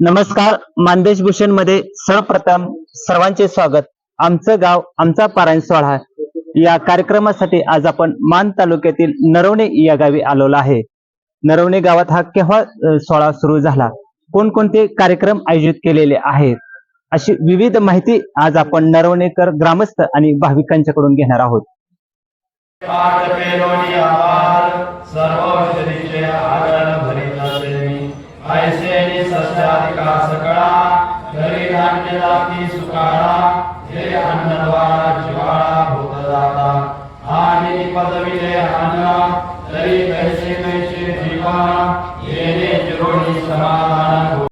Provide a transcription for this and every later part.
नमस्कार मानदेश भूषणमध्ये सर्वप्रथम सर्वांचे स्वागत. आमचं गाव आमचा पारायण सोहळा या कार्यक्रमासाठी आज आपण मान तालुक्यातील नरवणे या गावी आलेलो आहे. नरवणे गावात हा केव्हा सोहळा सुरू झाला? कोणकोणते कार्यक्रम आयोजित केलेले आहेत? अशी विविध माहिती आज आपण नरवणेकर ग्रामस्थ आणि भाविकांच्याकडून घेणार आहोत. सर्व औषधीचे आगळ भरीत असे मी ऐसे नि सस्याधिका सकळा घरी धान्य जाती सुकाळा हे अन्नद्वारा जिवाळा भूत जाता. आणि पदविले अन्न तरी कैसे कैसे जीवा येणे जिरोणी समाधान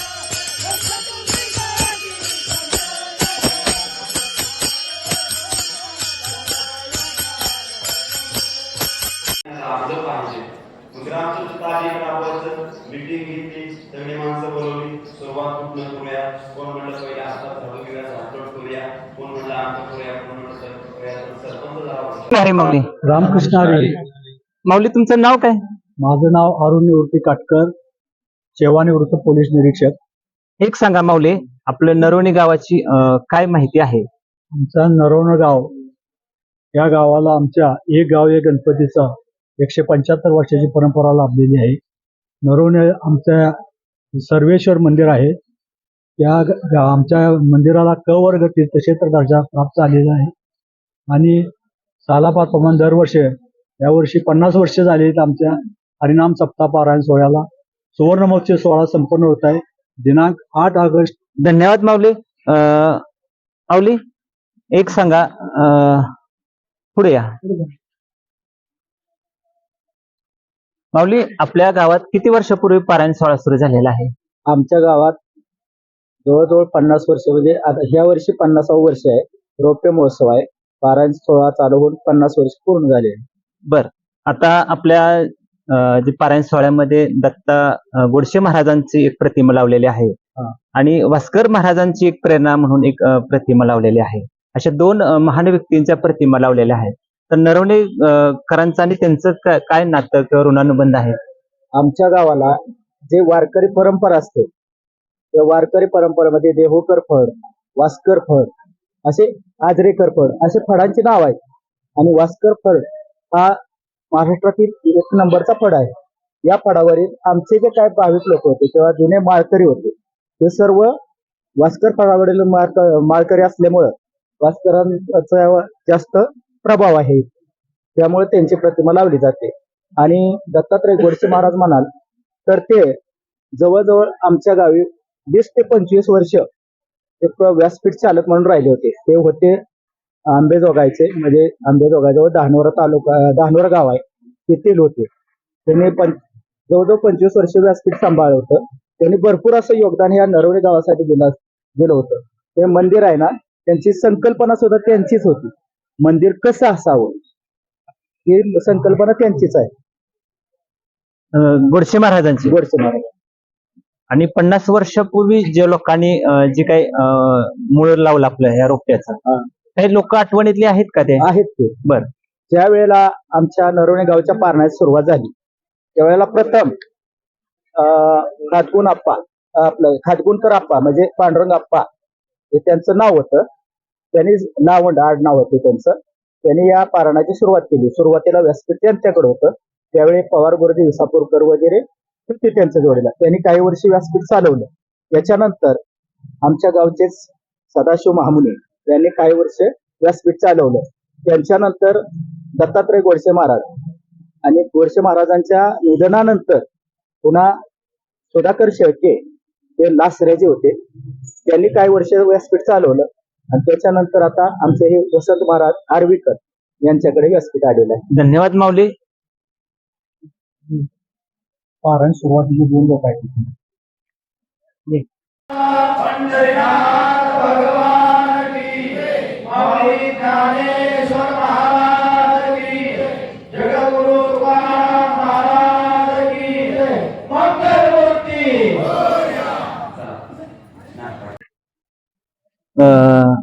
झाला अरे माऊली? रामकृष्ण हरी माऊली तुमचं नाव काय? माझं नाव अरुण निवृत्ती काटकर सेवानिवृत्त पोलीस निरीक्षक. एक सांगा माऊली आपलं नरवणे गावाची काय माहिती आहे? आमचा नरवण गाव या गावाला आमच्या एक गाव एक गणपतीचा एकशे पंच्याहत्तर वर्षाची परंपरा लाभलेली आहे. नरवणे आमच्या सर्वेश्वर मंदिर आहे. त्या आमच्या मंदिराला क वर्ग तीर्थक्षेत्र दर्जा प्राप्त झालेला आहे. आणि सालापासून दरवर्षी यावर्षी पन्नास वर्ष झाली आहेत आमच्या हरिनाम सप्ताह पारायण सोहळ्याला. सुवर्ण महोत्सव सोहळा संपन्न होत आहे. दिनांक आठ ऑगस्ट. धन्यवाद माऊली. अं, माऊली एक सांगा. अं, पुढे या. माऊली आपल्या गावात किती वर्षापूर्वी पारायण सोहळा सुरू झालेला आहे? आमच्या गावात जवळजवळ पन्नास वर्ष म्हणजे आता ह्या वर्षी पन्नासावं वर्ष आहे. रौप्य महोत्सव आहे. पारायण सोहळा चालू होऊन पन्नास वर्ष पूर्ण झाले. बर. आता आपल्या जे पारायण सोहळ्यामध्ये दत्ता अं, गोडसे महाराजांची एक प्रतिमा लावलेली आहे. आणि भास्कर महाराजांची एक प्रेरणा म्हणून एक प्रतिमा लावलेली आहे. अशा दोन महान व्यक्तींच्या प्रतिमा लावलेल्या आहेत. तर नरवणे करांचं आणि त्यांचं काय नातं किंवा ऋणानुबंध आहे? आमच्या गावाला जे वारकरी परंपरा असते त्या वारकरी परंपरेमध्ये देहोकर फळ वास्कर फळ असे आजरेकर फळ असे फळांची नाव आहेत आणि वास्कर फळ हा महाराष्ट्रातील एक नंबरचा फळ आहे. या फळावरील आमचे जे काय भाविक लोक होते तेव्हा जुने माळकरी होते ते सर्व वास्कर फळावरील माळक माळकरी असल्यामुळं वास्करांचा जास्त प्रभाव आहे. त्यामुळे त्यांची प्रतिमा लावली जाते. आणि दत्तात्रय गोडसे महाराज म्हणाल तर ते जवळजवळ आमच्या गावी वीस ते पंचवीस वर्ष एक व्यासपीठ चालक म्हणून राहिले होते. ते होते आंबेजोगाईचे म्हणजे आंबेजोगाईजवळ धानोरा तालुका धानोरा गाव आहे. तेथील होते. त्यांनी पं जवळजवळ पंचवीस वर्ष व्यासपीठ सांभाळलं होतं. त्यांनी भरपूर असं योगदान या नरवणे गावासाठी दिलं दिलं होतं. ते मंदिर आहे ना त्यांची संकल्पना सुद्धा त्यांचीच होती. मंदिर कसं असावं? ही संकल्पना त्यांचीच आहे. गोडसे महाराजांची. गोडसे महाराज. आणि पन्नास वर्षापूर्वी जे लोकांनी जे काही मूळ लावलं आपलं या रोपट्याचं. काही लोक आठवणीतले आहेत का ते? आहेत ते बर. ज्या वेळेला आमच्या नरवणे गावच्या पारण्यास सुरुवात झाली त्यावेळेला प्रथम खातगुण आप्पा आपलं खातगुणकर आप्पा म्हणजे पांडुरंग आप्पा हे त्यांचं नाव होतं. त्यांनी नावंड आड नाव होतं त्यांचं. त्यांनी या पारणाची सुरुवात केली. सुरुवातीला व्यासपीठ त्यांच्याकडे होतं. त्यावेळी पवार गुरुजी विसापूरकर वगैरे ते त्यांच्या जोडीला. त्यांनी काही वर्षी व्यासपीठ चालवलं. याच्यानंतर आमच्या गावचेच सदाशिव महामुनी यांनी काही वर्ष व्यासपीठ चालवलं. त्यांच्यानंतर दत्तात्रय गोडसे महाराज आणि गोडसे महाराजांच्या निधनानंतर पुन्हा सुधाकर शेळके हे लासऱ्याचे होते. त्यांनी काही वर्ष व्यासपीठ चालवलं आणि त्याच्यानंतर आता आमचे हे वसंत महाराज आर्वीकर यांच्याकडे व्यासपीठ आलेलं आहे. धन्यवाद माऊली. कारण सुरुवातीचे दोन लोक आहेत पंढरीनाथ भगवान की जय. माऊली ज्ञानेश्वर महाराज की जय. जगद्गुरु तुकाराम महाराज की जय. मंगलमूर्ती अं,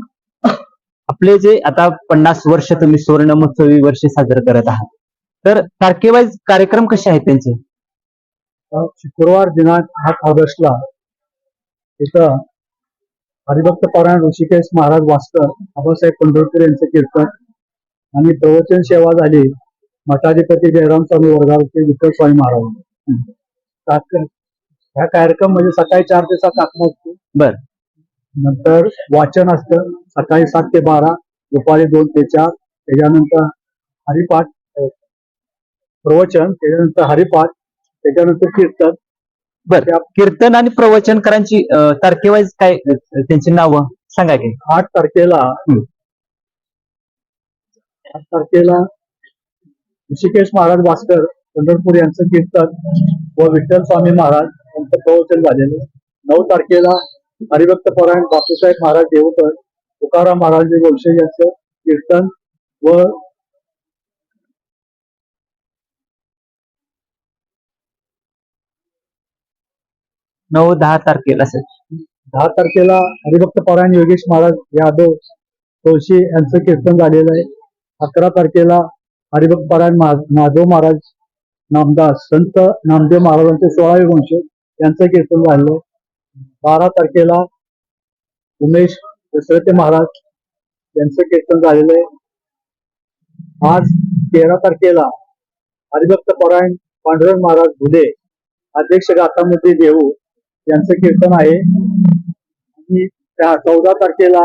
आपले जे आता पन्नास वर्ष तुम्ही सुवर्ण महोत्सवी वर्ष साजरं करत आहात तर तारखेवाईज कार्यक्रम कसे आहेत त्यांचे शुक्रवार दिनांक आठ ऑगस्टला तिथं हरिभक्त परायण ऋषिकेश महाराज वास्कर आबासाहेब पंढरपूर यांचं कीर्तन आणि प्रवचन सेवा झाली. मठाधिपती जयराम स्वामी वर्गावरचे विठ्ठल स्वामी महाराज. ह्या कार्यक्रम म्हणजे सकाळी चार ते सात आत्मा असतो बर. नंतर वाचन असतं. सकाळी सात ते बारा दुपारी दोन ते चार. त्याच्यानंतर हरिपाठ प्रवचन. त्याच्यानंतर हरिपाठ. त्याच्यानंतर कीर्तन बर कीर्तन आणि प्रवचनकरांची तारखेवाईज काय त्यांची नावं सांगा की आठ तारखेला. आठ तारखेला ऋषिकेश महाराज भास्कर पंढरपूर यांचं कीर्तन व विठ्ठल स्वामी महाराज यांचं प्रवचन झालेलं. नऊ तारखेला हरिभक्त परायण बापूसाहेब महाराज देवकर तुकाराम महाराज वंशज यांचं कीर्तन व नऊ दहा तारखेला सर. दहा तारखेला हरिभक्त पौराण योगेश महाराज यादव तुळशी यांचं कीर्तन झालेलं आहे. अकरा तारखेला हरिभक्त पारायण माधव महाराज नामदास संत नामदेव महाराजांचे सोळावे वंश यांचं कीर्तन झालेलं आहे. बारा तारखेला उमेश दशरथे महाराज यांचं कीर्तन झालेलं आहे. आज तेरा तारखेला हरिभक्त पौराण पांडुरंग महाराज भुले अध्यक्ष गातामध्ये देऊ यांचं कीर्तन आहे. आणि त्या चौदा तारखेला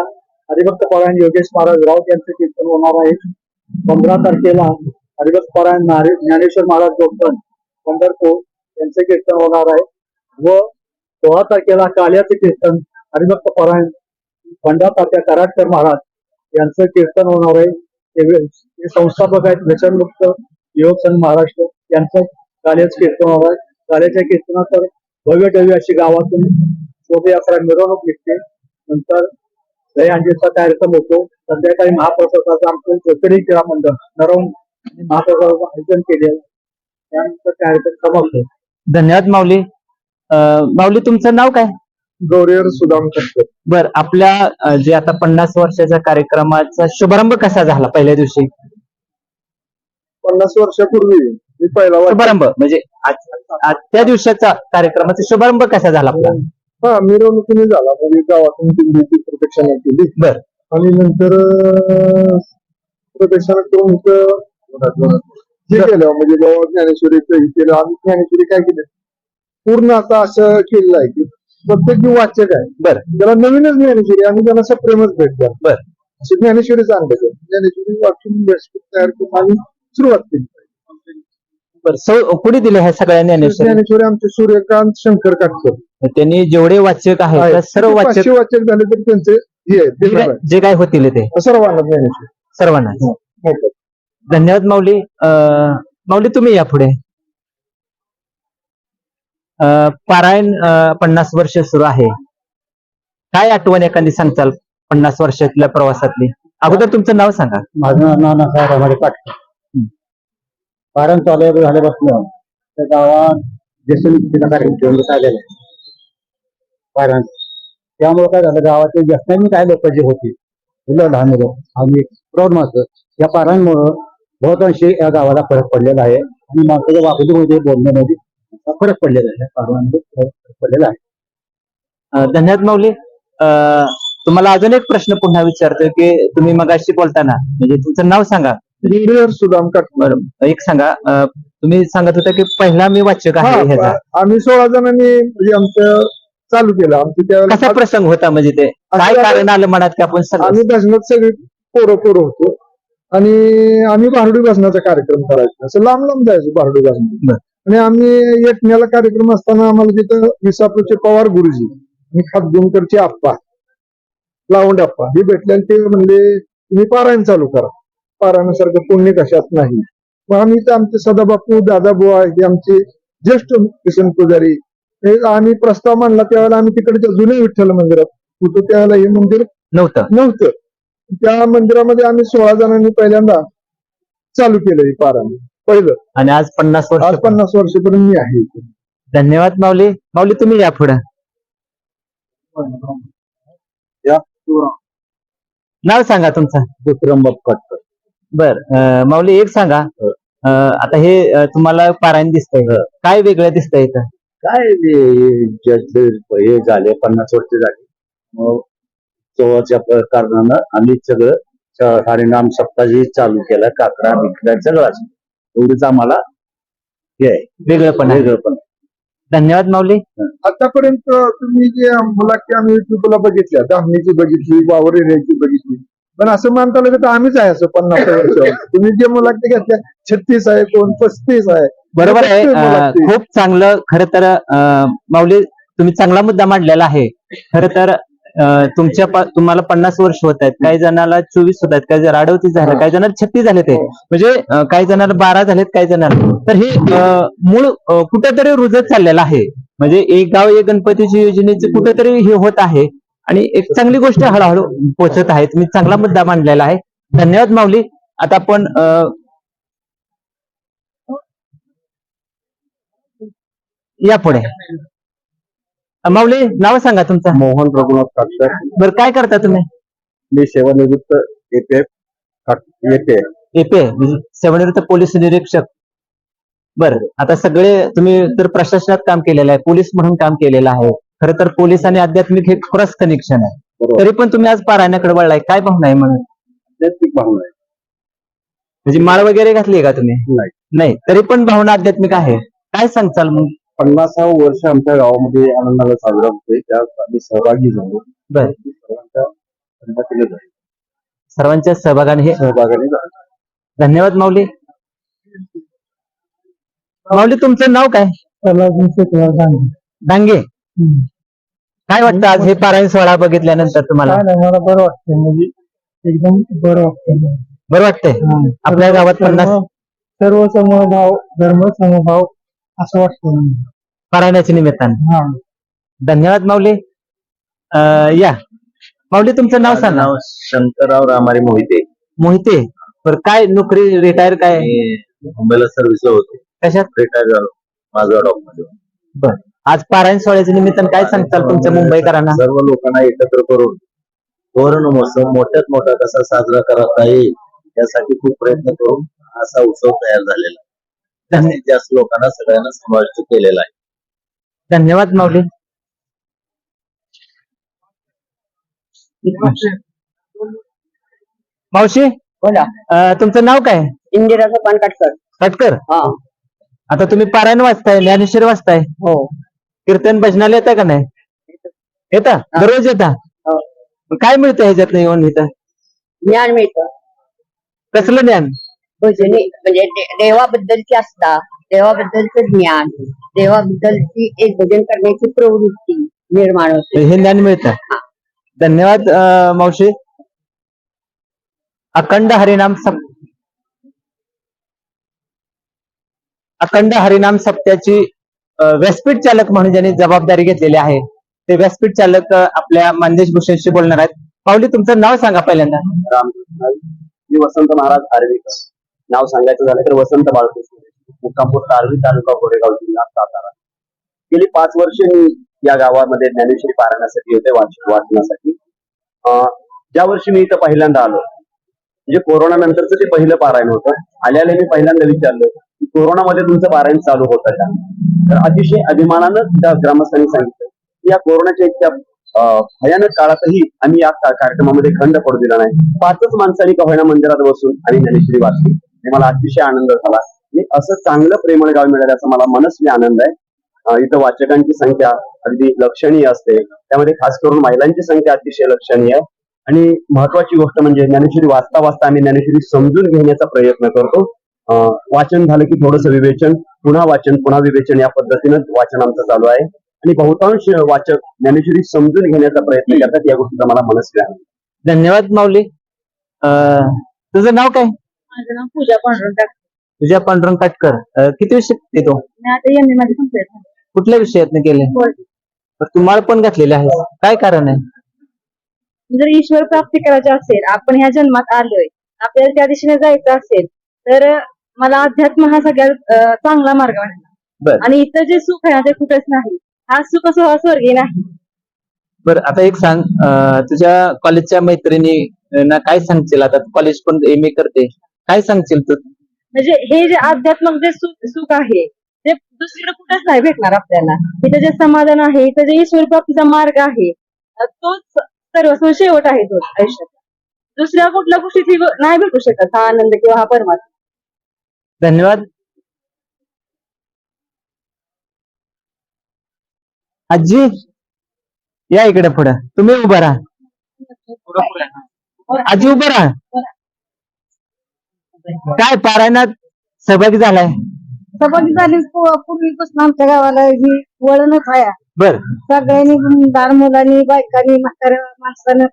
हरिभक्त परायण योगेश महाराज राऊत यांचं कीर्तन होणार आहे. पंधरा तारखेला हरिभक्त परायण ज्ञानेश्वर महाराज गोपन पंढरपूर यांचं कीर्तन होणार आहे. व सोळा तारखेला काल्याचं कीर्तन हरिभक्त परायण पंधरा तारखे कराडकर महाराज यांचं कीर्तन होणार आहे. ते ते संस्थापक आहेत व्यसनमुक्त युवक संघ महाराष्ट्र. यांचं काल्याचं कीर्तन होणार आहे. काल्याच्या कीर्तनात भव्य डव्य अशी गावातून शोभायात्रा मिरवणूक निघते. नंतर दहीहंडीचा कार्यक्रम होतो. संध्याकाळी महाप्रसादाचं आमचं जोतडी क्रीडा मंडळ नरवून महाप्रसादाचं आयोजन केले त्यानंतर कार्यक्रम समाप्त होतो. धन्यवाद माऊली. अं, माऊली तुमचं नाव काय? गौरीवर सुदाम करतो बर आपल्या जे आता पन्नास वर्षाच्या कार्यक्रमाचा शुभारंभ कसा झाला पहिल्या दिवशी? पन्नास वर्षापूर्वी मी पहिला शुभारंभ. म्हणजे आज- आज त्या दिवसाचा कार्यक्रमाचा शुभारंभ कसा झाला आपला? हा मिरवणुकीने झाला. म्हणजे गावातून दिंडीची प्रदक्षिणा केली. बर. आणि नंतर अं, प्रदक्षिणा करून इथं हे केलं. म्हणजे बाबा ज्ञानेश्वरीचं हे केलं. आम्ही ज्ञानेश्वरी काय केलं? पूर्ण आता असं केलेलं आहे की प्रत्येक जो वाचक आहे बर. त्याला नवीनच ज्ञानेश्वरी आणि त्याला सप्रेमच भेट द्या बर. अशी ज्ञानेश्वरीच आणलं ज्ञानेश्वरी वाचून व्यासपीठ तयार करून आम्ही सुरुवात केली. बर सौ कुणी दिले ह्या सगळ्या ज्ञानेश्वरी? ज्ञानेश्वरी आमचे सूर्यकांत शंकर काटकर. त्यांनी जेवढे वाचक आहेत त्या सर्व किती वाचक पाचशे वाचक झाले तर त्यांचे हे आहे, जे ते काय- जे काय होतील ते? सर्वांना ज्ञानेश्वरी. सर्वांना. मोफत. धन्यवाद माऊली. अं, माऊली तुम्ही या पुढे. अं, पारायण अं, पन्नास वर्ष सुरू आहे. काय आठवण एखादी सांगताल पन्नास वर्षातल्या प्रवासातली? अगोदर तुमचं नाव सांगा. माझं नाव नानासाहेब रमाडे पाटकर. कारण चालू झाले बसलं त्या गावात व्यसनमुक्तीचा कार्यक्रम ठेवण्यात आलेला आहे. कारण त्यामुळे काय झालं गावातील व्यसनांनी काय लोक जे होती मुलं लहान मुलं आम्ही प्रौढ माणसं या पारांमुळं बहुतांशी या गावाला फरक पडलेला आहे. आणि माणसाच्या वागणुकीमध्ये बोलण्यामध्ये फरक पडलेला आहे. पारांमध्ये फरक पडलेला आहे. धन्यवाद माऊली. अं, तुम्हाला अजून एक प्रश्न पुन्हा विचारतोय की तुम्ही मगाशी बोलताना म्हणजे तुमचं नाव सांगा. लिडर सुदाम बरं एक सांगा अं, तुम्ही सांगत होता की पहिला मी वाचक आहे ह्याचा. आम्ही सोळा जणांनी म्हणजे आमचं चालू केलं. आमचं कसा त्यावेळेला प्रसंग होता म्हणजे ते? काय असं- कारण आलं मनात की आपण सगळं आम्ही भजनात सगळी पोरं पोरं होतो. आणि आम्ही भारुडी भजनाचा कार्यक्रम करायचो. असं लांब लांब जायचो भारुडी भजन बरं. आणि आम्ही यटण्याला कार्यक्रम असताना आम्हाला तिथं विसापूरचे पवार गुरुजी आणि खातगुंकरचे आप्पा लावंड आप्पा हे भेटले आणि ते म्हणले तुम्ही पारायण चालू करा. पारायणासारखं पुण्य कशात नाही. मग आम्ही तर आमचे सदाबापू दादा बुवा हे आमचे ज्येष्ठ किसन पुजारी आम्ही प्रस्ताव मांडला त्यावेळेला आम्ही तिकडच्या जुन्या विठ्ठल मंदिरात होतो. त्यावेळेला हे मंदिर नव्हतं. नव्हतं. त्या मंदिरामध्ये आम्ही सोळा जणांनी पहिल्यांदा चालू केलं हे पारायण. पहिलं. आणि आज पन्नास आज वर्ष पन्नास वर्षापर्यंत मी आहे. धन्यवाद माऊली. माऊली तुम्ही या पुढे. या. नाव सांगा तुमचं. विक्रम बाप्पाटकर बर अं, माऊली एक सांगा. अं, आता हे अं, तुम्हाला पारायण दिसतंय. काय वेगळं दिसतंय इथं? काय हे झाले पन्नास वर्ष झाले. मग तेव्हाच्या प- कारणानं आम्ही सगळं स- हरिनाम सप्ताही चालू केला काकडा बिकडा सगळं एवढीच आम्हाला हे आहे. वेगळं पण आहे. वेगळं पण धन्यवाद माऊली. आतापर्यंत तुम्ही जे मुलाखती आम्ही युट्यूबला बघितल्या धामणीची बघितली वावर एरियाची बघितली पण असं मानता तर आम्हीच आहे असं पन्नास वर्ष तुम्ही जे मुलाखती घेतल्या छत्तीस आहे कोण पस्तीस आहे. बरोबर आहे. खूप चांगलं खर तर माऊली तुम्ही चांगला मुद्दा मांडलेला आहे. खर तर तुमच्या तुम्हाला पन्नास वर्ष होत आहेत. काही जणाला चोवीस होत आहेत काही जण अडवतीस झालं काही जणाला छत्तीस झाले ते. म्हणजे अं, काही जणाला बारा झालेत काही जणाला. तर हे मूळ कुठेतरी रुजत चाललेलं आहे. म्हणजे एक गाव एक गणपतीची योजनेचे कुठेतरी हे होत आहे. आणि एक चांगली गोष्ट हळूहळू पोचत आहे. तुम्ही चांगला मुद्दा मांडलेला आहे. धन्यवाद माऊली. आता आपण या पुढे. माऊली नाव सांगा तुमचं. मोहन रघुनाथ काटकर बरं काय करता तुम्ही? मी सेवानिवृत्त येते येते एपे सेवानिवृत्त पोलीस निरीक्षक. बर आता सगळे तुम्ही तर प्रशासनात काम केलेलं आहे पोलीस म्हणून काम केलेलं आहे. खरं तर पोलीस आणि आध्यात्मिक हे क्रॉस कनेक्शन आहे. बरोबर. तरी पण तुम्ही आज पारायणाकडे वळलाय. काय भावना आहे म्हणून आध्यात्मिक भावना आहे. म्हणजे माळ वगैरे घातली का तुम्ही? नाही. नाही. तरी पण भावना आध्यात्मिक आहे. काय सांगचाल मग? पन्नासावं वर्ष आमच्या गावामध्ये आनंदाला साजरा होतोय. त्यात आम्ही सहभागी झालो. बर. सर्वांच्या संमतीने झालो. सर्वांच्या सहभागाने हे सहभागाने झालो. धन्यवाद माऊली. माऊली तुमचं नाव काय? डांगे काय वाटतं आज हे पारायण सोहळा बघितल्यानंतर तुम्हाला? मला बरं वाटतं म्हणजे एकदम बरं वाटतं बरं वाटतंय? आपल्या गावात पन्नास सर्व समभाव धर्म समभाव असं वाटतं. पारायणाच्या निमित्तानं. हा. धन्यवाद माऊली. अं, या. माऊली तुमचं नाव सांगा. नाव शंकरराव रामारी मोहिते. मोहिते. बरं काय नोकरी रिटायर काय? मी मुंबईला सर्व्हिसला होतो. कशात? रिटायर झालो. माझा डॉक्टर. बर. आज पारायण सोहळ्याच्या निमित्तानं काय सांगताल तुमच्या मुंबईकरांना? सर्व लोकांना एकत्र करून तोरण महोत्सव मोठ्यात मोठा कसा साजरा करता येईल यासाठी खूप प्रयत्न करून असा उत्सव तयार झालेला आहे. जास्तीत जास्त लोकांना सगळ्यांना समाविष्ट केलेला आहे. धन्यवाद माऊली. मावशी. बोला. अं, तुमचं नाव काय? इंदिराचं पान काटकर कटकर हा. आता तुम्ही पारायण वाचताय ज्ञानेश्वर वाचताय. हो. कीर्तन भजनाला येतं का नाही? येता? दररोज येता? हो. काय मिळतं ह्याच्यात येऊन इथं? ज्ञान मिळतं. कसलं ज्ञान? भजनी म्हणजे दे- देवाबद्दलची आस्था देवाबद्दलचं ज्ञान देवाबद्दलची एक भजन करण्याची प्रवृत्ती निर्माण होते. हे ज्ञान मिळतं. धन्यवाद अं, मावशी. अखंड हरिनाम सप अखंड हरिनाम सप्त्याची व्यासपीठ चालक म्हणून ज्यांनी जबाबदारी घेतलेली आहे ते व्यासपीठ चालक आपल्या मानदेश भूषणशी बोलणार आहेत. पावली तुमचं नाव सांगा पहिल्यांदा. राम मी वसंत महाराज आर्वीकर. नाव सांगायचं झालं तर वसंत बाळकृष्ण. मुक्कामपूर आर्वी तालुका कोरेगाव जिल्हा सातारा. गेली पाच वर्ष मी या गावामध्ये ज्ञानेश्वरी पारायणासाठी होते वाचनासाठी. अं, ज्या वर्षी मी इथं पहिल्यांदा आलो म्हणजे कोरोना नंतरच ते पहिलं पारायण होतं आल्याला मी पहिल्यांदा विचारलं की कोरोनामध्ये तुमचं पारायण चालू होतं का? तर अतिशय अभिमानानं त्या ग्रामस्थांनी सांगितलं की या कोरोनाच्या इतक्या भयानक काळातही आम्ही या कार्यक्रमामध्ये खंड पडू दिला नाही. पाचच माणसांनी का होईना मंदिरात बसून आणि ज्ञानेश्वरी वाचली. हे मला अतिशय आनंद झाला. आणि असं चांगलं प्रेमळ गाव मिळाल्याचा मला मनस्वी आनंद आहे. इथं वाचकांची संख्या अगदी लक्षणीय असते. त्यामध्ये खास करून महिलांची संख्या अतिशय लक्षणीय आहे. आणि महत्वाची गोष्ट म्हणजे ज्ञानेश्वरी वाचता वाचता आम्ही ज्ञानेश्वरी समजून घेण्याचा प्रयत्न करतो. वाचन झालं की थोडंसं विवेचन पुन्हा वाचन पुन्हा विवेचन या पद्धतीनं वाचन आमचं चालू आहे. आणि बहुतांश वाचक ज्ञानेश्वरी समजून घेण्याचा प्रयत्न करतात या गोष्टीचा मला मनस्वी आहे धन्यवाद माऊली. अं, तुझं नाव काय? माझं नाव पूजा पांडुरंग. टाकते तुझ्या पांडुरंग काटकर. किती विषय येतो? मी आता एम ए मध्ये कंप्लीट झाले. कुठल्या विषयातनं केले? तर तुम्हाला पण घातलेले आहे. काय कारण आहे? जर ईश्वर प्राप्ती करायची असेल आपण ह्या जन्मात आलोय आपल्याला त्या दिशेने जायचं असेल तर मला अध्यात्म हा सगळ्यात चांगला मार्ग वाटला बर. आणि इथं जे सुख आहे ना ते कुठेच नाही. हा सुख असं स्वर्गीय नाही. बरं आता एक सांग तुझ्या कॉलेजच्या मैत्रिणी ना काय सांगशील? आता कॉलेज पण एम ए करते. काय सांगशील तू? म्हणजे हे जे आध्यात्मिक जे सुख सुख आहे ते दुसरीकडे कुठेच नाही भेटणार आपल्याला. इथं जे समाधान आहे इथं जे ईश्वर प्राप्तीचा मार्ग आहे तोच सर्वस्व शेवट आहे तो आयुष्यात दुसऱ्या कुठल्या गोष्टीत ही गो- नाही भेटू शकत हा आनंद किंवा हा परमात्मा. धन्यवाद. आजी या इकडे पुढं. तुम्ही उभं राहा. आजी उभं राहा. काय पारायणात सहभागी झालाय? सहभागी झाली पूर्वीपासून आमच्या गावाला ही वळणच आहे बर. सगळ्यांनी लहान मुलांनी बायकांनी म्हाताऱ्या माणसानं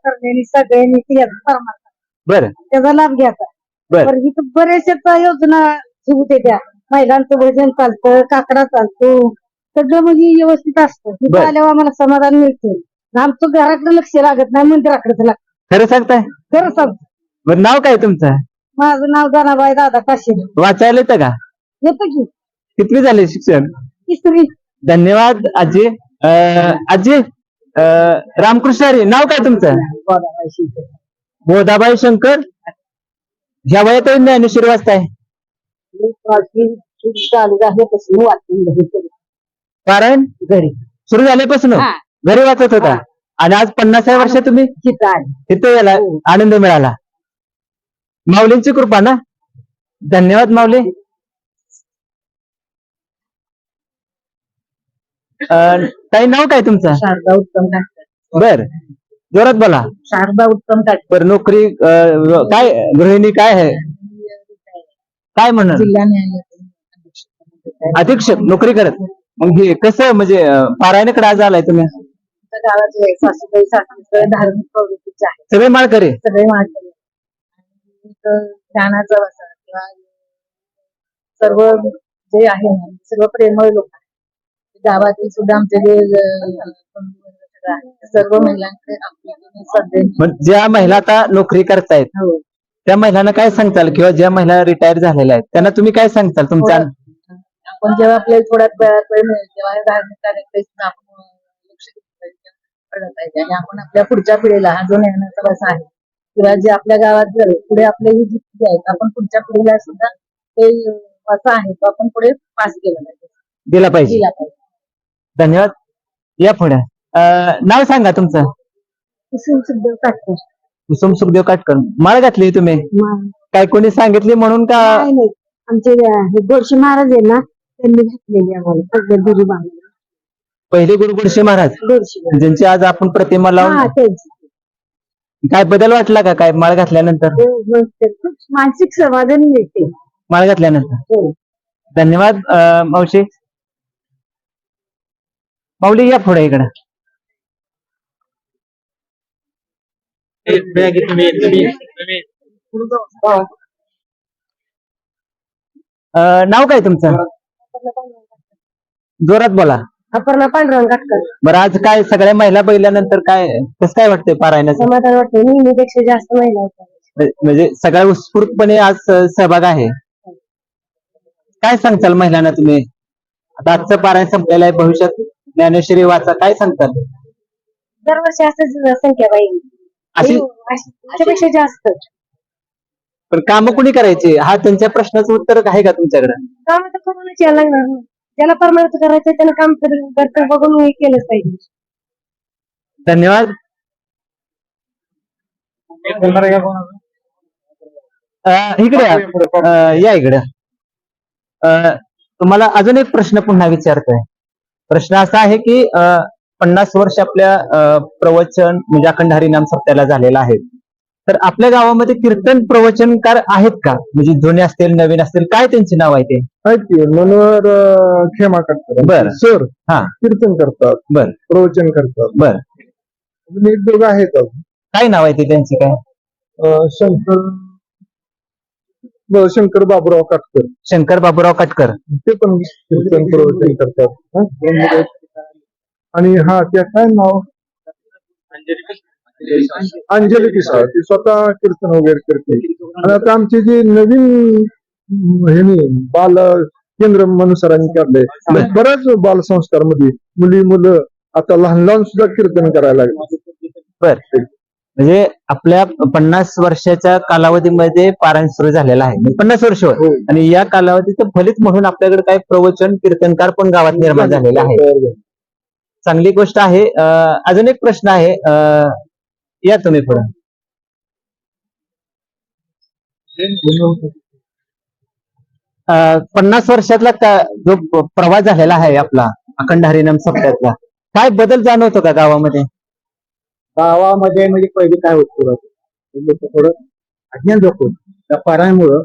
सगळ्यांनी परमार्थ बर. त्याचा लाभ घ्यायचा. बर. पण इथं योजना सुरू त्या महिलांचं भजन चालतं काकडा चालतो. सगळं म्हणजे व्यवस्थित असतं. बर. तिथं आल्यावर आम्हाला समाधान मिळते. आमचं घराकडे लक्ष लागत नाही मंदिराकडे लागत खरं सांगताय? खरं सांगतो. बर नाव काय तुमचं? माझं नाव जनाबाई दादा काशे वाचायला येतं का? येतं की. कितवी झाले शिक्षण? तिसरी. धन्यवाद आजी. अं, आजी अं, रामकृष्ण हरी नाव काय तुमचं? बोधाबाई शंकर. ह्या वयात ज्ञानेश्वर वाचताय. चालू झाल्यापासून वाचून पारायण घरी. सुरू झाल्यापासून? हा. घरी वाचत होता? आणि आज पन्नासाव्या वर्ष तुम्ही? तिथं याला आनंद मिळाला. माऊलींची कृपा ना? धन्यवाद माऊली. अं, ताई नाव काय तुमचं? शारदा उत्तम काटकर. बर. जोरात बोला. शारदा उत्तम काटकर. पर नोकरी अं, काय गृहिणी काय आहे? काय म्हणणार? जिल्हा अधीक्षक नोकरी करत. मग हे कसं म्हणजे अं, पारायणाकडे आज आलाय तुम्ही? सासूबाई सासूबाई धार्मिक प्रवृत्तीचे आहेत. सगळे माळकरी? सगळे माणसं इथं ज्ञानाचा वसा किंवा सर्व जे आहे ना सर्व प्रेमळ लोक आहेत. गावातील सुद्धा आमचे जे अं, बंधू सगळे सर्व महिलांकडे आपली सध्या मग ज्या महिला आता नोकरी करतायत हो. त्या महिलांना काय सांगताल? किंवा ज्या महिला रिटायर झालेल्या आहेत त्यांना तुम्ही काय सांगताल? तुमच्या आपण जेव्हा आपल्याला वेळात वेळ मिळेल तेव्हा धार्मिक आपण लक्ष दिलं पाहिजे आणि आपण आपल्या पुढच्या पिढीला हा जो ज्ञानाचा रस आहे किंवा जे आपल्या गावात जर पुढे आपले ही जी पिढी आहेत आपण पुढच्या पिढीला सुद्धा ते अं, रस आहे तो आपण पुढे पास केला पाहिजे. दिला पाहिजे. दिला पाहिजे. धन्यवाद. या पुढे. नाव सांगा तुमचं. काटकर. कुसुम सुखदेव काटकर. माळ घातली तुम्ही? काय कोणी सांगितली म्हणून का? नाही नाही. आमचे गोडशे महाराज आहे ना त्यांनी घातलेली आम्हाला गुरु बांधले पहिले गुरु गोडशे महाराज? गोडशे ज्यांची आज आपण प्रतिमा हा लावून त्यांची काय बदल वाटला का? काय माळ घातल्यानंतर? हो, मस्त. खूप मानसिक समाधान मिळते. माळ घातल्यानंतर. हो. धन्यवाद अं, मावशी. माऊली या पुढे इकडे. अं, नाव काय तुमचं? जोरात. बोला. अपर्णा पांडुरंग काटकर बरं आज काय सगळ्या महिला बघितल्यानंतर काय कसं काय वाटतंय पारायणाचं? समाधान वाटते नेहमीपेक्षा जास्त महिला आहेत. म्हणजे सगळ्या उत्स्फूर्तपणे आज स- सहभाग आहे. काय सांगताल महिलांना तुम्ही? आता आजचं पारायण संपलेलं आहे. भविष्यात ज्ञानेश्वरी वाचा काय सांगताल? दरवर्षी असंच संख्या बाई अशी त्याच्यापेक्षा जास्त. पण काम कुणी करायचे? हा त्यांच्या प्रश्नाचं उत्तर आहे का तुमच्याकडे? काम तर करूनच यायला लागणार ना. ज्याला परमानंट करायचं त्यानं काम कर- करतं बघून हे केलंच पाहिजे. धन्यवाद. अं, इकडे या. अं, या इकडे. अं, तुम्हाला अजून एक प्रश्न पुन्हा विचारतोय. प्रश्न असा आहे की अं, पन्नास वर्ष आपल्या प्रवचन म्हणजे अखंड हरिनाम सप्त्याला झालेला आहे. तर आपल्या गावामध्ये कीर्तन प्रवचनकार आहेत का? म्हणजे जुने असतील नवीन असतील काय त्यांचे नाव आहे ते? आहेत की मनोहर अं, खेमा करतात बरं. सर हा. कीर्तन करतात बर. प्रवचन करतात. बर. अजून एक दोघं आहेत अजून. काय नाव आहे ते त्यांचे काय? अं, शंकर ब- शंकर बाबुराव काटकर. शंकर बाबूराव काटकर. ते पण कीर्तन प्रवचन करतात. हं? आणि हा त्या काय नाव? अंजली किसा ती स्वतः कीर्तन वगैरे करते. आणि आता आमचे जे नवीन ह्यानी बाल केंद्र मनुसरांनी काढलंय बऱ्याच बाल संस्कारमध्ये मुली मुलं आता लहान लहान सुद्धा कीर्तन करायला लागले. बर. म्हणजे आपल्या पन्नास वर्षाच्या कालावधीमध्ये पारायण सुरू झालेलं आहे. म्हणजे पन्नास वर्ष. हो. आणि या कालावधीचं फलित म्हणून आपल्याकडे काही प्रवचन कीर्तनकार पण गावात निर्माण झालेले आहे चांगली गोष्ट आहे. अजून एक प्रश्न आहे. अं, या तुम्ही पुढे. पन्नास वर्षातला जो प्रवास झालेला आहे आपला अखंड हरिनाम सप्त्यातला काय बदल जाणवतो का गावामध्ये? गावामध्ये म्हणजे पहिले काय होत? थोडं अज्ञान लोक त्या पारायमुळं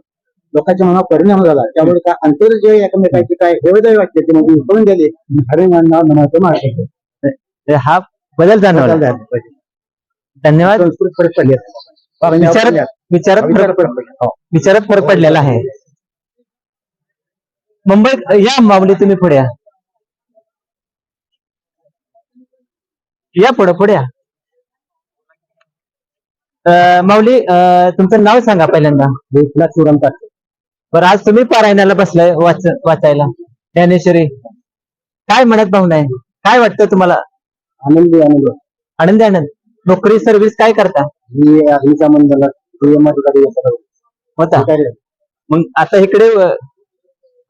लोकांच्या मनावर परिणाम झाला. त्यामुळे काय अंतर जे एकमेकांचे काय एवढं वाटते ते म्हणजे उकळून गेले. अरे म्हणायचं मार्ग हा बदल जाणवला. धन्यवाद. संस्कृत फरक पडले. विचारात फरक हो. विचारात फरक पडलेला आहे. मुंबईत या माऊली तुम्ही पुढे या. या पुढे पुढे या. अं, माऊली तुमचं नाव सांगा पहिल्यांदा. चुरम टाकते बरं आज तुम्ही पारायणाला बसलाय वाच वाचायला. ज्ञानेश्वरी काय म्हणत भाऊ नाही काय वाटतं तुम्हाला? आनंदी आनंद आनंदी आनंद नोकरी सर्व्हिस काय करता? अग्निच्या मंडळात. होता? मग आता इकडे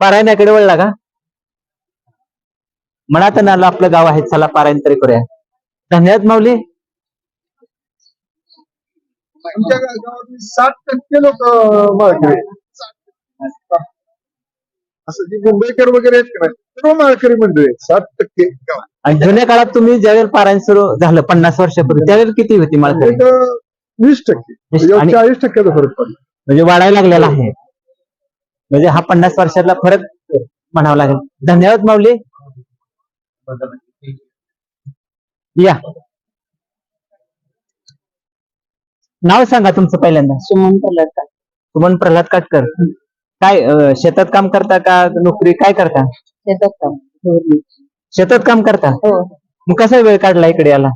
पारायणाकडे वळला का? मनात आलं आपलं गाव आहे चला पारायण तरी करूया. धन्यवाद माऊली. आमच्या गावात साठ टक्के लोक आहेत. असं जे मुंबईकर वगैरे आहेत का नाही, सर्व माळकरी मंडळी आहेत. साठ टक्के. गावात. आणि जुन्या काळात तुम्ही ज्यावेळेला पारायण सुरू झालं पन्नास वर्षापूर्वी त्यावेळेला किती होती माळकरी? इथं वीस टक्के. म्हणजे आणि- चाळीस टक्क्याचा फरक पडला. म्हणजे वाढायला लागलेला आहे. म्हणजे हा पन्नास वर्षातला फरक म्हणावा लागेल. धन्यवाद माऊली. या. नाव सांगा तुमचं पहिल्यांदा. सुमन प्रल्हाद काटकर. काय अं, शेतात काम करता का नोकरी? काय करता? शेतात काम. दोन्ही. शेतात काम करता? हो. मग कसा वेळ काढला इकडे याला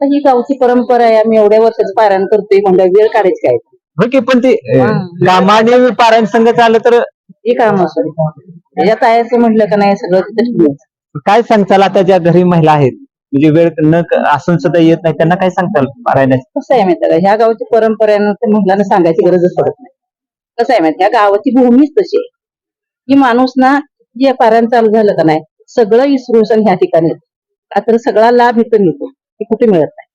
तर ही गावची परंपरा आहे आम्ही एवढ्या वर्षाचं पारायण करतोय म्हणजे वेळ काढायची काय? हो की पण ते अं, कामाने पारायण संघ आलं तर हे काम असं त्याच्यात आहे असं म्हटलं का नाही सगळं तिथं ठेवलं काय सांगताल आता ज्या घरी महिला आहेत? म्हणजे वेळ न क- असून सुद्धा येत नाही त्यांना काय सांगताल पारायणाची? कसं आहे माहिती का? ह्या गावची परंपरा आहे ना ते महिलांना सांगायची गरजच पडत नाही. कसं आहे माहिती ह्या गावाची भूमीच तशी आहे. की माणूस ना जे पारायण चालू झालं का नाही सगळं इसरून ह्या ठिकाणी येतं. का तर सगळा लाभ इथं मिळतो ते कुठे मिळत नाही.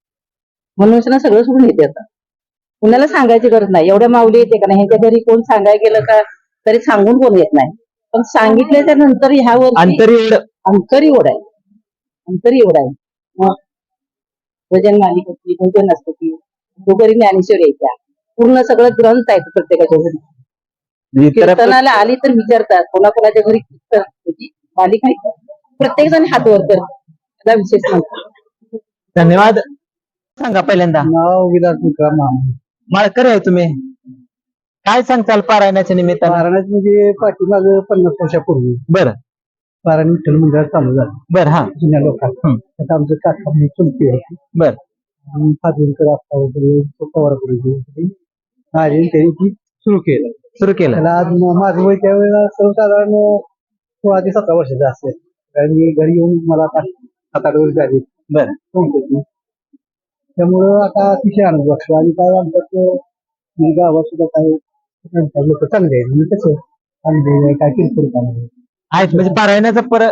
म्हणून ना सगळं सोडून येते आता. कुणाला सांगायची गरज नाही. एवढ्या माऊली येते का नाही? ह्यांच्या घरी कोण सांगायला गेलं का? तरी सांगून कोण येत नाही. पण सांगितल्याच्या नंतर ह्यावर अंतर अंतर एवढं आहे. अंतर एवढं आहे. मग भजन मालिकेची भजन असतं ती. दोघरी ज्ञानेश्वरी यायच्या पूर्ण सगळं ग्रंथ आहेत प्रत्येकाच्या घरी. म्हणजे तर कीर्तनाला आली तर विचारतात कोणाकोणाच्या घरी कीर्तन मालिका आहे? प्रत्येक जण हात वर करतो विशेष धन्यवाद. सांगा पहिल्यांदा. नाव विलास विक्रम. माळकर आहे तुम्ही. काय सांगताल पारायणाच्या निमित्तानं? पारायणात म्हणजे पाठीमाग पन्नास वर्षापूर्वी. बरं. पारायण विठ्ठल मंदिरात चालू झालं. बरं हा. जुन्या लोकांना हम्म. आता आमचं काका म्हणून चुलती होती बरं. फाजूलकर आप्पा वगैरे पवार आणि त्यांनी सुरू केलं. सुरू केलं. त्याला आज म- माझं वय त्यावेळेला सर्वसाधारण सोळा ते सतरा वर्षाचं असेल कारण मी घरी येऊन मला आता सात आठ वर्ष झाली. बरं. त्यामुळं आता अतिशय आनंद वाटतो. आणि काय आमच्यात म्हणजे गावात सुद्धा काही लोक चांगले आहेत. म्हणजे कसं चांगले काय किरकोळ काम. आहेत. म्हणजे पारायणाचा पर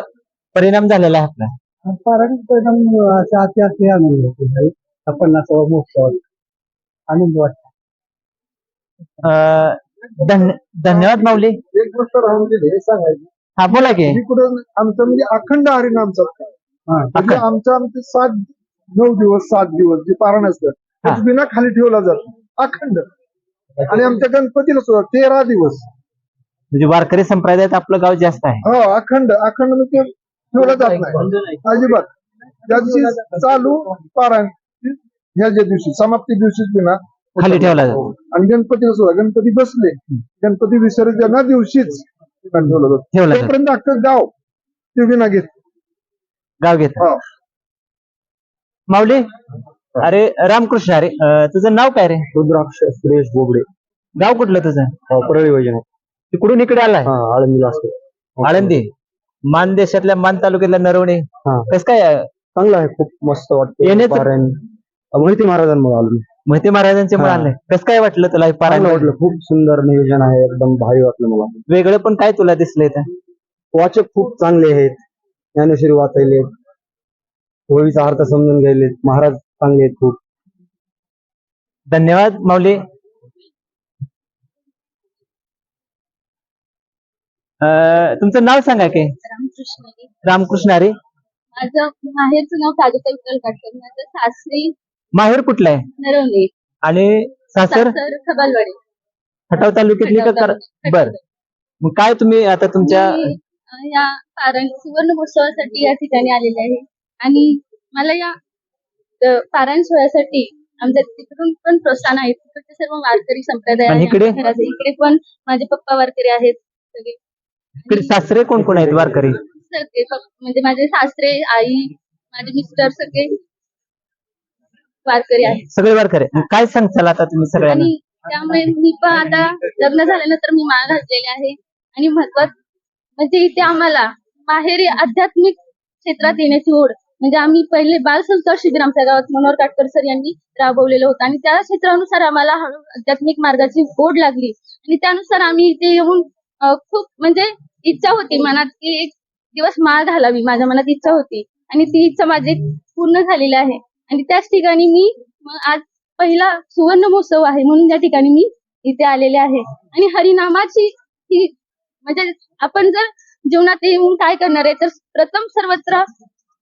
परिणाम झालेला आहे आपला. कारण परिणाम असे अति अति आनंद होतो. पन्नासावा महोत्सवात आनंद वाटतो. धन्य- धन्यवाद माऊली. एक गोष्ट राहून गेली हे सांगायची. हा बोला की. कुठं आमचं म्हणजे अखंड हरिनाम सप्ताह हा. म्हणजे आमचं आमचे सात नऊ दिवस सात दिवस जे पारण असतं बिना खाली ठेवला जातो. अखंड. आणि आमच्या गणपतीला सुद्धा तेरा दिवस. म्हणजे वारकरी संप्रदायात आपलं गाव जास्त आहे. हो अखंड. अखंड म्हणजे ठेवला जात नाही. अजिबात. त्या दिवशी चालू पारायण. ह्या ज्या दिवशी समाप्ती दिवशीच बिना खाली ठेवला जातो. आणि गणपतीला सुद्धा गणपती बसले गणपती विसर्जना दिवशीच ठेवला जातो. ठेवला जातो. तोपर्यंत अख्खं गाव ते विना घेत गाव घेत. हो. माऊली? अरे रामकृष्ण अरे अं, तुझं नाव काय रे? रुद्राक्ष सुरेश बोबडे गाव कुठलं तुझं? परळी योजना तिकडून इकडे आलाय? हा आळंदीला असतो आळंदी? मान देशातल्या मान तालुक्यातल्या नरवणे? हा. कस काय अं, चांगलं आहे खूप मस्त वाटतं येण्याचं- पारायण. मोहिते महाराजांमुळे आलो मी. मोहिते महाराजांचे हा. म्हणाले कसं काय वाटलं तुला हे पारायण चांगलं वाटलं. खूप सुंदर नियोजन आहे. एकदम भारी वाटलं मला. वेगळं पण काय तुला दिसलं इथं? वाचक खूप चांगले आहेत. ज्ञानेश्वरी वाचायले होळीचा अर्थ समजून घ्यायले महाराज चांगले आहेत खूप. धन्यवाद माऊली. अं, तुमचं नाव सांगा की. रामकृष्ण रामकृष्ण अरे माझं माहेरचं नाव काजता विठ्ठल काटकर. माझं सासरी माहेर कुठलं आहे? नरवणे. आणि सासर? सासर खबालवाडी. खटाव तालुक्यातली का कर बर. मग काय तुम्ही आता तुमच्या मी, अं, या सुवर्ण महोत्सवासाठी या ठिकाणी आलेले आहे. आणि मला या अं, पारायण सोहळ्यासाठी आमच्या तिकडून पण प्रोत्साहन आहे. तिकडचे सर्व वारकरी संप्रदाय आणि आहे इकडे? आमच्या घराचे. इकडे पण माझे पप्पा वारकरी आहेत. सगळे. इकडे सासरे कोण कोण आहेत वारकरी? सगळे पप- म्हणजे माझे सासरे आई माझे मिस्टर सगळे वारकरी आहेत. सगळे वारकरी काय सांगचाल आता तुम्ही सगळ्यांना? आणि त्यामुळे मी पण आता लग्न झाल्यानंतर मी माळ घातलेली आहे. आणि महत्वात म्हणजे इथे आम्हाला माहेरी आध्यात्मिक क्षेत्रात येण्याची ओढ. म्हणजे आम्ही पहिले बाल संस्कार शिबिर आमच्या गावात मनोहर काटकर सर यांनी राबवलेलं होतं. आणि त्या क्षेत्रानुसार आम्हाला हळू आध्यात्मिक मार्गाची ओढ लागली. आणि त्यानुसार आम्ही इथे येऊन अं, खूप म्हणजे इच्छा होती मनात की एक दिवस माळ घालावी. माझ्या मनात इच्छा होती. आणि ती इच्छा माझी पूर्ण झालेली आहे. आणि त्याच ठिकाणी मी आज पहिला सुवर्ण महोत्सव आहे म्हणून त्या ठिकाणी मी इथे आलेले आहे. आणि हरिनामाची ही म्हणजे आपण जर जीवनात येऊन काय करणार आहे तर प्रथम सर्वत्र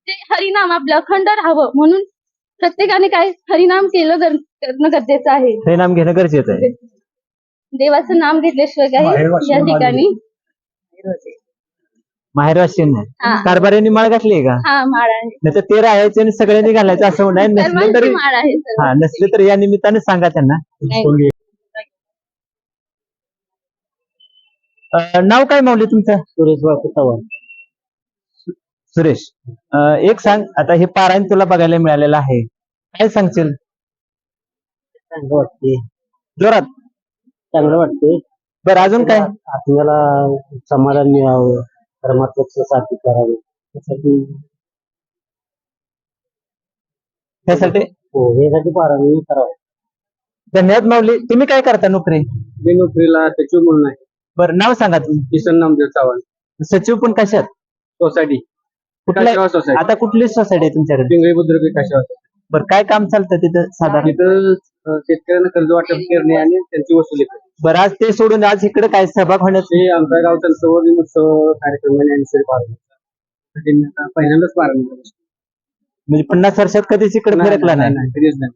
ते हरिनाम आपलं अखंड राहावं म्हणून प्रत्येकाने काय हरिनाम केलं गर- करणं गरजेचं आहे. हे नाम घेणं गरजेचं आहे. देवाचं नाम घेतल्याशिवाय काही या ठिकाणी माहेरवाशीन. कारभाऱ्यांनी माळ घातली आहे का? हा माळ आहे. नाही तर ते राहायचे आणि सगळ्यांनी घालायचं असं नाही. नसलं सर्वांची तरी माळ आहे सर्व. हा नसले तर या निमित्ताने सांगा त्यांना. नाही. अं, नाव काय माऊली तुमचं? सुरेश बापू चव्हाण. सुरेश. अं, एक सांग आता हे पारायण तुला बघायला मिळालेलं आहे. काय सांगशील? चांगलं वाटते जोरात. चांगलं वाटते बरं अजून काय? आपल्याला समाधान मिळावं परमात्म्याचं साथी करावे त्यासाठी त्यासाठी हो यासाठी पारायण करावं. धन्यवाद माऊली. तुम्ही काय करता नोकरी? मी नोकरीला सचिव म्हणून आहे. बरं नाव सांगा तुम्ही. किसन नामदेव चव्हाण. सचिव पण कशात? सोसायटी. कुठल्या सोसायटी. आता कुठली सोसायटी आहे तुमच्याकडे? पिंगळी बुद्रुक काशीवास बरं काय काम चालतं तिथं साधारण? तिथं अं, शेतकऱ्यांना कर्ज वाटप करणे आणि त्यांची वसुली करणे. बरं आज ते सोडून आज इकडे काय सहभाग होण्यात? हे आमच्या गावचा सवर्णी उत्सव कार्यक्रम त्यांनी आता पहिल्यांदाच केलं. म्हणजे पन्नास वर्षात कधीच इकडे फिरकला नाही, नाही? नाही, कधीच नाही.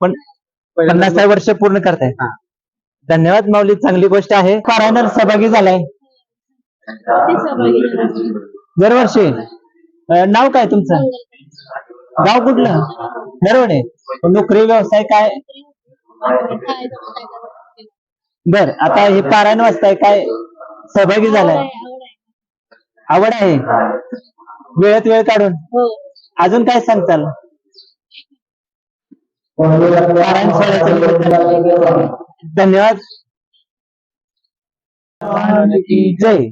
पण पहिल्यांदाच पन्नासाव्या वर्ष पूर्ण करताय. हा. धन्यवाद माऊली चांगली गोष्ट आहे. पारायणात सहभागी झालाय. ते सहभागी झाले. दरवर्षी. अं, नाव काय तुमचं? गाव कुठलं? नरवणे. नोकरी व्यवसाय काय? बर आता हे पारायण वाचताय काय सहभागी झालाय? आवड आहे. वेळेत वेळ काढून. हो. अजून काय सांगताल? पारायण धन्यवाद. जय.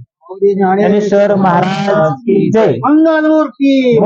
ज्ञानेश्वर महाराज की जय. मंगलमूर्ती